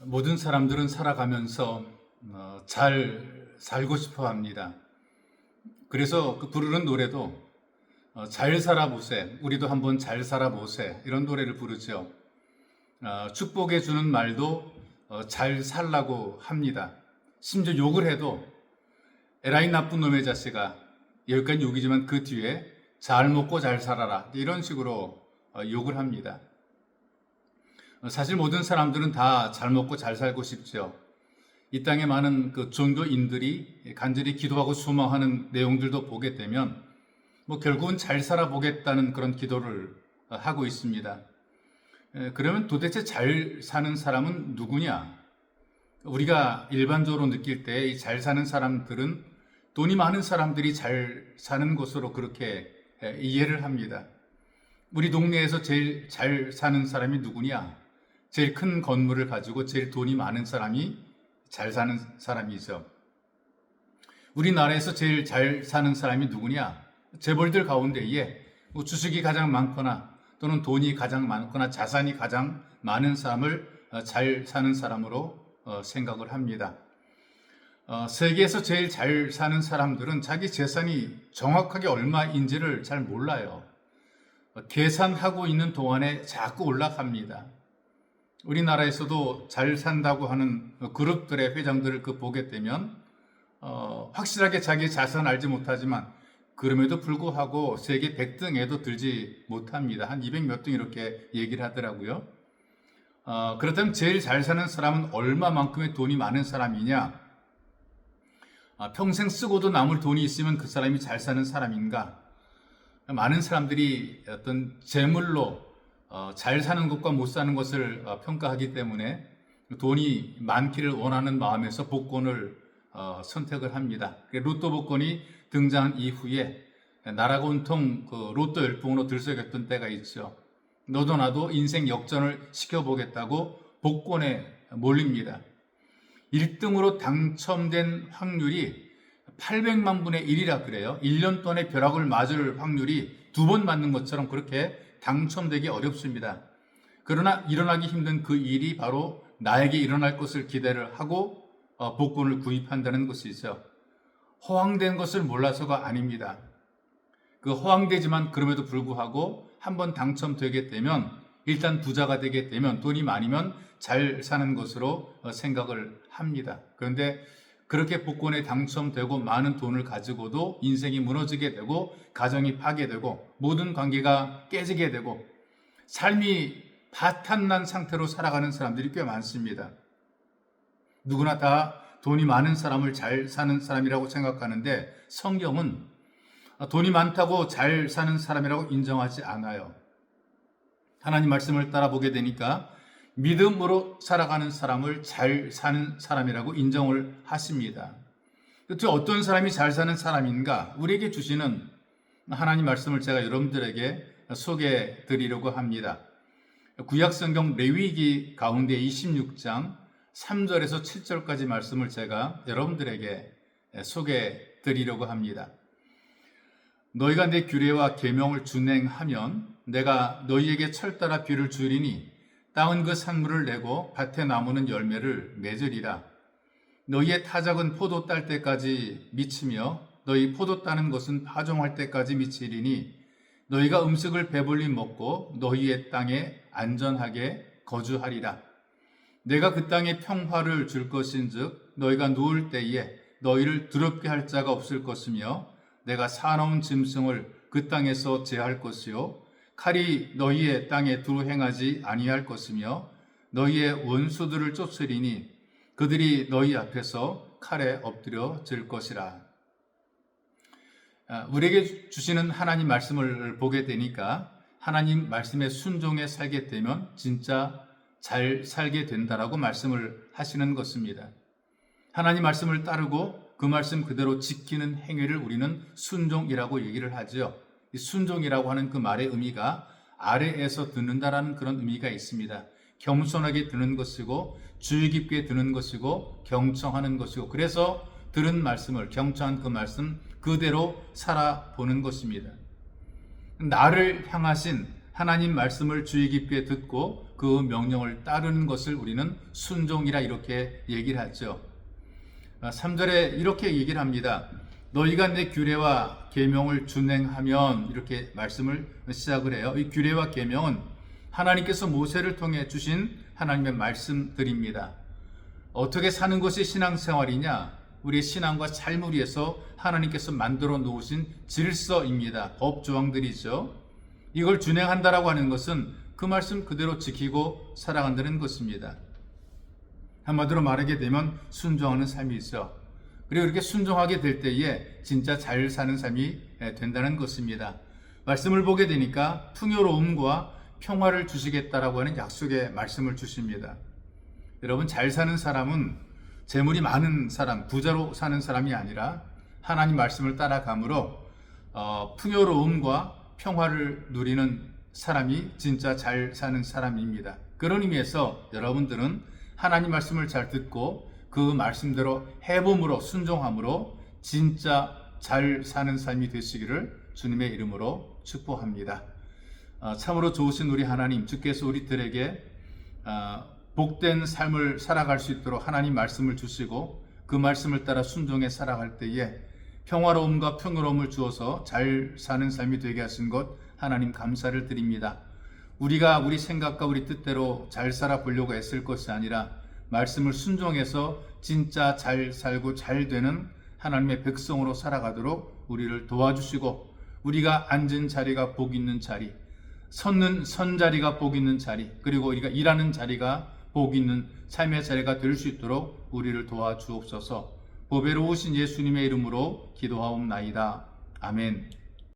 모든 사람들은 살아가면서 어, 잘 살고 싶어 합니다. 그래서 그 부르는 노래도 어, 잘 살아보세, 우리도 한번 잘 살아보세 이런 노래를 부르죠. 어, 축복해 주는 말도 어, 잘 살라고 합니다. 심지어 욕을 해도 에라이 나쁜 놈의 자식아 여기까지 욕이지만 그 뒤에 잘 먹고 잘 살아라 이런 식으로 어, 욕을 합니다. 어, 사실 모든 사람들은 다 잘 먹고 잘 살고 싶죠. 이 땅에 많은 그 종교인들이 간절히 기도하고 소망하는 내용들도 보게 되면 뭐 결국은 잘 살아보겠다는 그런 기도를 어, 하고 있습니다. 에, 그러면 도대체 잘 사는 사람은 누구냐? 우리가 일반적으로 느낄 때 이 잘 사는 사람들은 돈이 많은 사람들이 잘 사는 것으로 그렇게 에, 이해를 합니다. 우리 동네에서 제일 잘 사는 사람이 누구냐? 제일 큰 건물을 가지고 제일 돈이 많은 사람이 잘 사는 사람이죠. 우리나라에서 제일 잘 사는 사람이 누구냐? 재벌들 가운데에 뭐 주식이 가장 많거나 또는 돈이 가장 많거나 자산이 가장 많은 사람을 어, 잘 사는 사람으로 어, 생각을 합니다. 어, 세계에서 제일 잘 사는 사람들은 자기 재산이 정확하게 얼마인지를 잘 몰라요. 어, 계산하고 있는 동안에 자꾸 올라갑니다. 우리나라에서도 잘 산다고 하는 그룹들의 회장들을 그 보게 되면 어, 확실하게 자기 자산 알지 못하지만 그럼에도 불구하고 세계 100등에도 들지 못합니다. 한 200 몇 등 이렇게 얘기를 하더라고요. 어, 그렇다면 제일 잘 사는 사람은 얼마만큼의 돈이 많은 사람이냐? 아, 평생 쓰고도 남을 돈이 있으면 그 사람이 잘 사는 사람인가? 많은 사람들이 어떤 재물로 어, 잘 사는 것과 못 사는 것을 어, 평가하기 때문에 돈이 많기를 원하는 마음에서 복권을 어, 선택을 합니다. 로또 복권이 등장한 이후에 나라가 온통 그 로또 열풍으로 들썩였던 때가 있죠. 너도 나도 인생 역전을 시켜보겠다고 복권에 몰립니다. 1등으로 당첨된 확률이 800만 분의 1이라 그래요. 1년 동안의 벼락을 맞을 확률이 두 번 맞는 것처럼 그렇게 당첨되기 어렵습니다. 그러나 일어나기 힘든 그 일이 바로 나에게 일어날 것을 기대를 하고 어, 복권을 구입한다는 것이죠. 허황된 것을 몰라서가 아닙니다. 그 허황되지만 그럼에도 불구하고 한번 당첨되게 되면 일단 부자가 되게 되면 돈이 많으면 잘 사는 것으로 어, 생각을 합니다. 그런데 그렇게 복권에 당첨되고 많은 돈을 가지고도 인생이 무너지게 되고 가정이 파괴되고 모든 관계가 깨지게 되고 삶이 파탄난 상태로 살아가는 사람들이 꽤 많습니다. 누구나 다 돈이 많은 사람을 잘 사는 사람이라고 생각하는데 성경은 돈이 많다고 잘 사는 사람이라고 인정하지 않아요. 하나님 말씀을 따라 보게 되니까 믿음으로 살아가는 사람을 잘 사는 사람이라고 인정을 하십니다. 도대체 어떤 사람이 잘 사는 사람인가? 우리에게 주시는 하나님 말씀을 제가 여러분들에게 소개해 드리려고 합니다. 구약 성경 레위기 가운데 26장 3절에서 7절까지 말씀을 제가 여러분들에게 소개해 드리려고 합니다. 너희가 내 규례와 계명을 준행하면 내가 너희에게 철따라 비를 주리니 땅은 그 산물을 내고 밭에 나무는 열매를 맺으리라. 너희의 타작은 포도 딸 때까지 미치며 너희 포도 따는 것은 파종할 때까지 미치리니 너희가 음식을 배불리 먹고 너희의 땅에 안전하게 거주하리라. 내가 그 땅에 평화를 줄 것인즉 너희가 누울 때에 너희를 두렵게 할 자가 없을 것이며 내가 사나운 짐승을 그 땅에서 제할 것이요 칼이 너희의 땅에 두루 행하지 아니할 것이며 너희의 원수들을 쫓으리니 그들이 너희 앞에서 칼에 엎드려 질 것이라. 아, 우리에게 주시는 하나님 말씀을 보게 되니까 하나님 말씀에 순종해 살게 되면 진짜 잘 살게 된다라고 말씀을 하시는 것입니다. 하나님 말씀을 따르고 그 말씀 그대로 지키는 행위를 우리는 순종이라고 얘기를. 이 순종이라고 하는 그 말의 의미가 아래에서 듣는다라는 그런 의미가 있습니다. 겸손하게 듣는 것이고 주의 깊게 듣는 것이고 경청하는 것이고 그래서 들은 말씀을 경청한 그 말씀 그대로 살아보는 것입니다. 나를 향하신 하나님 말씀을 주의 깊게 듣고 그 명령을 따르는 것을 우리는 순종이라 이렇게 얘기를 하죠. 3절에 이렇게 얘기를 합니다. 너희가 내 규례와 계명을 준행하면 이렇게 말씀을 시작을 해요. 이 규례와 계명은 하나님께서 모세를 통해 주신 하나님의 말씀들입니다. 어떻게 사는 것이 신앙생활이냐? 우리의 신앙과 삶을 위해서 하나님께서 만들어 놓으신 질서입니다. 법 조항들이죠. 이걸 준행한다라고 하는 것은 그 말씀 그대로 지키고 살아간다는 것입니다. 한마디로 말하게 되면 순종하는 삶이 있어. 그리고 이렇게 순종하게 될 때에 진짜 잘 사는 삶이 된다는 것입니다. 말씀을 보게 되니까 풍요로움과 평화를 주시겠다라고 하는 약속의 말씀을 주십니다. 여러분 잘 사는 사람은 재물이 많은 사람, 부자로 사는 사람이 아니라 하나님 말씀을 따라감으로 어, 풍요로움과 평화를 누리는 사람이 진짜 잘 사는 사람입니다. 그런 의미에서 여러분들은 하나님 말씀을 잘 듣고 그 말씀대로 해봄으로 순종함으로 진짜 잘 사는 삶이 되시기를 주님의 이름으로 축복합니다. 어, 참으로 좋으신 우리 하나님, 주께서 우리들에게 어, 복된 삶을 살아갈 수 있도록 하나님 말씀을 주시고 그 말씀을 따라 순종해 살아갈 때에 평화로움과 평화로움을 주어서 잘 사는 삶이 되게 하신 것 하나님 감사를 드립니다. 우리가 우리 생각과 우리 뜻대로 잘 살아 보려고 애쓸 것이 아니라 말씀을 순종해서 진짜 잘 살고 잘 되는 하나님의 백성으로 살아가도록 우리를 도와주시고 우리가 앉은 자리가 복 있는 자리, 섰는 선 자리가 복 있는 자리, 그리고 우리가 일하는 자리가 복 있는 삶의 자리가 될 수 있도록 우리를 도와주옵소서. 보배로우신 예수님의 이름으로 기도하옵나이다. 아멘.